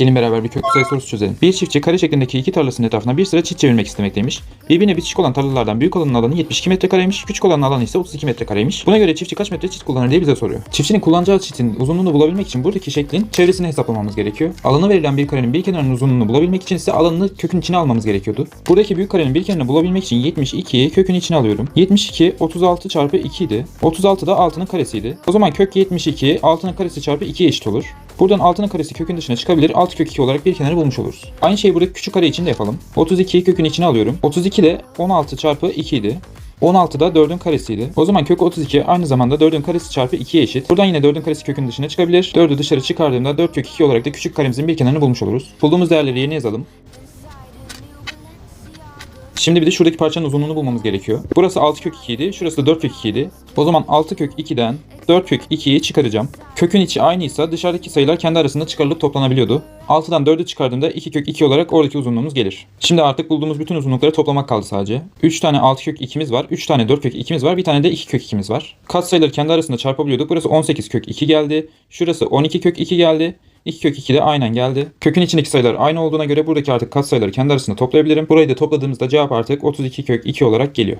Gelin beraber bir köklü sayı sorusu çözelim. Bir çiftçi kare şeklindeki iki tarlasının etrafına bir sıra çit çevirmek istemekteymiş. Birbirine bitişik olan tarlalardan büyük olanın alanı 72 metrekareymiş, küçük olanın alanı ise 32 metrekareymiş. Buna göre çiftçi kaç metre çit kullanır diye bize soruyor. Çiftçinin kullanacağı çitin uzunluğunu bulabilmek için buradaki şeklin çevresini heplamamız gerekiyor. Alanı verilen bir karenin bir kenarının uzunluğunu bulabilmek için ise alanını kökün içine almamız gerekiyordu. Buradaki büyük karenin bir kenarını bulabilmek için 72'yi kökün içine alıyorum. 72 36 çarpı 2 idi. 36 da 6'nın karesiydi. O zaman kök 72 6'nın karesi çarpı 2'ye eşit olur. Buradan 6'nın karesi kökün dışına çıkabilir. 6 kök 2 olarak bir kenarı bulmuş oluruz. Aynı şeyi buradaki küçük kare için de yapalım. 32'yi kökün içine alıyorum. 32 de 16 çarpı 2 idi. 16 da 4'ün karesiydi. O zaman kök 32 aynı zamanda 4'ün karesi çarpı 2'ye eşit. Buradan yine 4'ün karesi kökün dışına çıkabilir. 4'ü dışarı çıkardığımda 4 kök 2 olarak da küçük karemizin bir kenarını bulmuş oluruz. Bulduğumuz değerleri yerine yazalım. Şimdi bir de şuradaki parçanın uzunluğunu bulmamız gerekiyor. Burası 6 kök 2 idi. Şurası da 4 kök 2 idi. O zaman 6 kök 2'den 4 kök 2'yi çıkaracağım. Kökün içi aynıysa dışarıdaki sayılar kendi arasında çıkarılıp toplanabiliyordu. 6'dan 4'ü çıkardığımda 2 kök 2 olarak oradaki uzunluğumuz gelir. Şimdi artık bulduğumuz bütün uzunlukları toplamak kaldı sadece. 3 tane 6 kök 2'miz var. 3 tane 4 kök 2'miz var. Bir tane de 2 kök 2'miz var. Katsayıları kendi arasında çarpabiliyorduk. Burası 18 kök 2 geldi. Şurası 12 kök 2 geldi. 2 kök 2 de aynen geldi. Kökün içindeki sayılar aynı olduğuna göre buradaki artık katsayıları kendi arasında toplayabilirim. Burayı da topladığımızda cevap artık 32 kök 2 olarak geliyor.